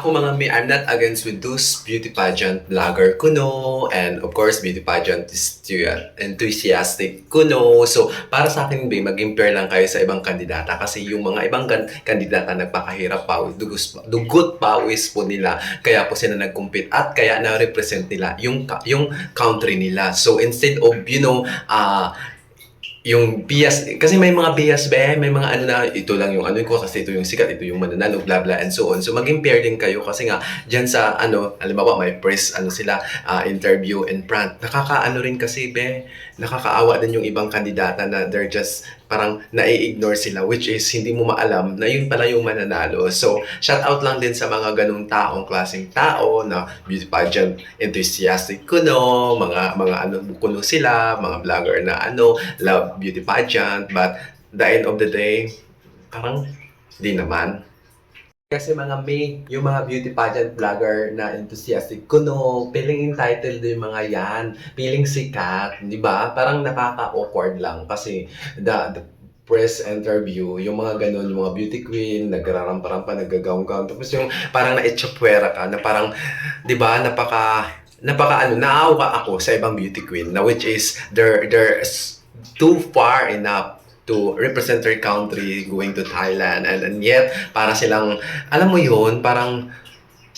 Ako mga may, I'm not against with those beauty pageant vlogger kuno and of course beauty pageant enthusiastic kuno. So para sa akin be, maging fair lang kayo sa ibang kandidata kasi yung mga ibang kan- kandidata nagpakahirap pawis, dugos, dugot pawis po nila. Kaya po sila nag-compete at kaya na-represent nila yung yung country nila. So instead of you know, ah yung bias, kasi may mga bias be, may mga ano na, ito lang yung ano ko, kasi ito yung sikat, ito yung mananalo, blah blah, and so on. So maging fair din kayo kasi nga, dyan sa ano, halimbawa may press, ano sila, ah, interview in front. Nakakaano rin kasi be, nakakaawa din yung ibang kandidata na they're just parang nai-ignore sila, which is hindi mo maalam na yun pala yung mananalo. So, shout out lang din sa mga ganung taong klaseng tao na beauty pageant enthusiastic kuno, mga mga ano kuno sila, mga vlogger na ano, love beauty pageant, but the end of the day, parang di naman. Kasi mga may, yung mga beauty pageant vlogger na enthusiastic kuno, feeling entitled yung mga yan, feeling sikat, di ba? Parang nakaka-awkward lang kasi the, the press interview, yung mga ganun, yung mga beauty queen, nagrarampa-rampa, nagagaw-gaw. Tapos yung parang na-echapwera ka, na parang, di ba, napaka, napaka ano, naawa ako sa ibang beauty queen, na which is, they're, they're too far enough to represent their country going to Thailand. And, and yet para silang alam mo yun parang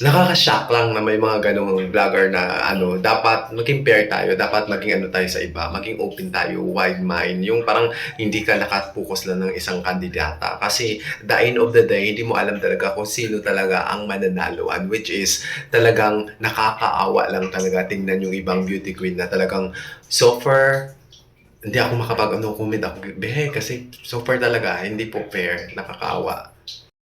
nakaka-shock lang na may mga ganong vlogger na ano dapat fair tayo dapat maging ano tayo sa iba maging open tayo wide mind. Yung parang hindi ka nakapokus lang ng isang kandidata. Kasi the end of the day hindi mo alam talaga kung sino talaga ang mananaluan which is talagang nakakaawa lang talaga. Tingnan yung ibang beauty queen na talagang so far hindi ako makapag ano comment ako behe kasi so far talaga hindi po fair. Nakakaawa